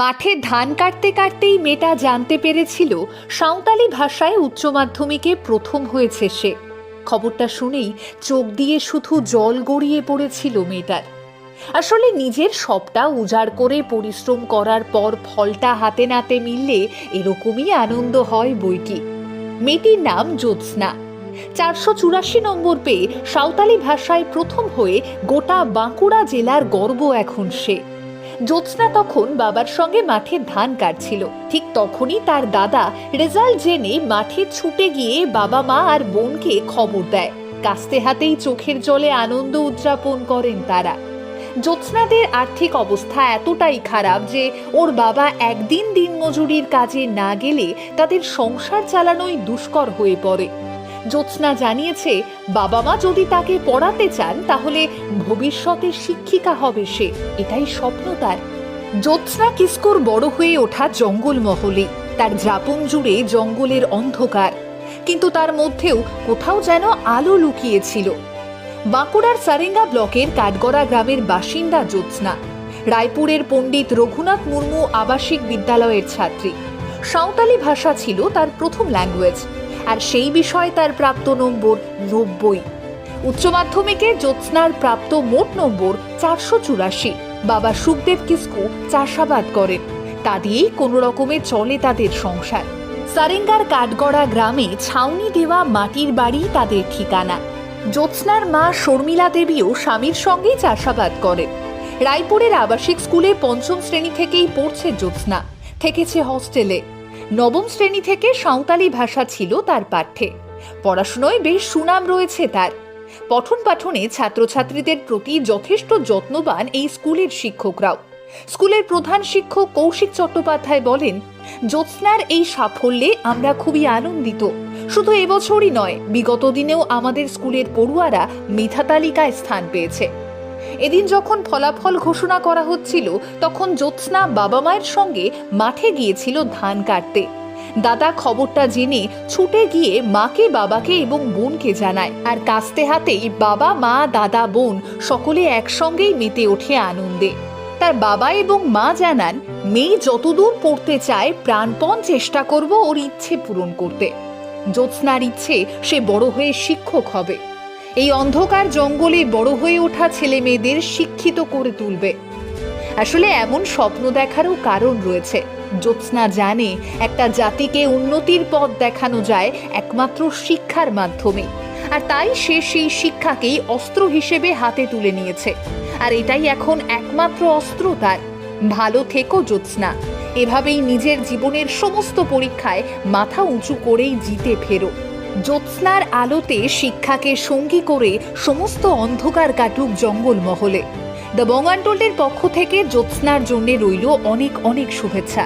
মাঠে ধান কাটতে কাটতেই মেয়েটা জানতে পেরেছিল সাঁওতালি ভাষায় উচ্চ মাধ্যমিকে প্রথম হয়েছে সে। খবরটা শুনেই চোখ দিয়ে শুধু জল গড়িয়ে পড়েছিল মেয়েটার। আসলে নিজের সবটা উজাড় করে পরিশ্রম করার পর ফলটা হাতে নাতে মিললে এরকমই আনন্দ হয় বই কি মেয়েটির নাম জ্যোৎস্না। চারশো চুরাশি নম্বর পেয়ে সাঁওতালি ভাষায় প্রথম হয়ে গোটা বাঁকুড়া জেলার গর্ব এখন সে। জ্যোৎস্না তখন বাবার সঙ্গে মাঠে ধান কাটছিল। ঠিক তখনই তার দাদা রেজাল্ট জেনে মাঠে ছুটে গিয়ে বাবা মা আর বোনকে খবর দেয়। কাস্তে হাতেই চোখের জলে আনন্দ উদযাপন করেন তারা। জ্যোৎস্নাদের আর্থিক অবস্থা এতটাই খারাপ যে ওর বাবা একদিন দিনমজুরির কাজে না গেলে তাদের সংসার চালানোই দুষ্কর হয়ে পড়ে। জ্যোৎস্না জানিয়েছে, বাবা মা যদি তাকে পড়াতে চান, তাহলে ভবিষ্যতে শিক্ষিকা হবে সে। এটাই স্বপ্ন তার। জ্যোৎস্না কিস্কোর বড় হয়ে ওঠা জঙ্গল মহলে তার যাপন জুড়ে জঙ্গলের অন্ধকার। কিন্তু তার মধ্যেও কোথাও যেন আলো লুকিয়েছিল। বাঁকুড়ার সারেঙ্গা ব্লকের কাঠগড়া গ্রামের বাসিন্দা জ্যোৎস্না। রায়পুরের পণ্ডিত রঘুনাথ মুর্মু আবাসিক বিদ্যালয়ের ছাত্রী। সাঁওতালি ভাষা ছিল তার প্রথম ল্যাঙ্গুয়েজ। আর সেই বিষয়ে তার প্রাপ্ত নম্বর নব্বই। উচ্চ মাধ্যমিকে জ্যোৎস্নার প্রাপ্ত মোট নম্বর চারশো চুরাশি। বাবা সুখদেব কিস্কু চাষাবাদ করেন। তা দিয়েই কোনো রকমে চলে তাদের সংসার। সারেঙ্গার কাঠগড়া গ্রামে ছাউনি দেওয়া মাটির বাড়ি তাদের ঠিকানা। জ্যোৎস্নার মা শর্মিলা দেবীও স্বামীর সঙ্গেই চাষাবাদ করেন। রায়পুরের আবাসিক স্কুলে পঞ্চম শ্রেণি থেকেই পড়ছে জ্যোৎস্না। থেকেছে হস্টেলে। নবম শ্রেণি থেকে সাঁওতালি ভাষা ছিল তার পাঠ্যে। পড়াশুনোয় বেশ সুনাম রয়েছে তার। পঠন পাঠনে ছাত্রছাত্রীদের প্রতি যথেষ্ট যত্নবান এই স্কুলের শিক্ষকরাও। স্কুলের প্রধান শিক্ষক কৌশিক চট্টোপাধ্যায় বলেন, জ্যোৎস্নার এই সাফল্যে আমরা খুবই আনন্দিত। শুধু এবছরই নয়, বিগত দিনেও আমাদের স্কুলের পড়ুয়ারা মেধা তালিকায় স্থান পেয়েছে। এদিন যখন ফলাফল ঘোষণা করা হচ্ছিল, তখন জ্যোৎস্না বাবা মায়ের সঙ্গে মাঠে গিয়েছিল ধান কাটতে। দাদা খবরটা জেনে ছুটে গিয়ে মাকে, বাবাকে এবং বোনকে জানায় আর কাস্তে হাতেই বাবা, মা, দাদা, বোন সকলে একসঙ্গেই মেতে ওঠে আনন্দে। তার বাবা এবং মা জানান, মেয়ে যতদূর পড়তে চায় প্রাণপণ চেষ্টা করব ওর ইচ্ছে পূরণ করতে। জ্যোৎস্নার ইচ্ছে সে বড় হয়ে শিক্ষক হবে। এই অন্ধকার জঙ্গলে বড় হয়ে ওঠা ছেলে মেয়েদের শিক্ষিত করে তুলবে। আসলে এমন স্বপ্ন দেখারও কারণ রয়েছে। জ্যোৎস্না জানে একটা জাতিকে উন্নতির পথ দেখানো যায় একমাত্র শিক্ষার মাধ্যমে। আর তাই সে সেই শিক্ষাকেই অস্ত্র হিসেবে হাতে তুলে নিয়েছে। আর এটাই এখন একমাত্র অস্ত্র তার। ভালো থেকো, জ্যোৎস্না। এভাবেই নিজের জীবনের সমস্ত পরীক্ষায় মাথা উঁচু করেই জিতে ফেরো। জ্যোৎস্নার আলোতে শিক্ষাকে সঙ্গী করে সমস্ত অন্ধকার কাটুক জঙ্গল মহলে দ্য বঙ্গান্টোল্ডের পক্ষ থেকে জ্যোৎস্নার জন্যে রইল অনেক অনেক শুভেচ্ছা।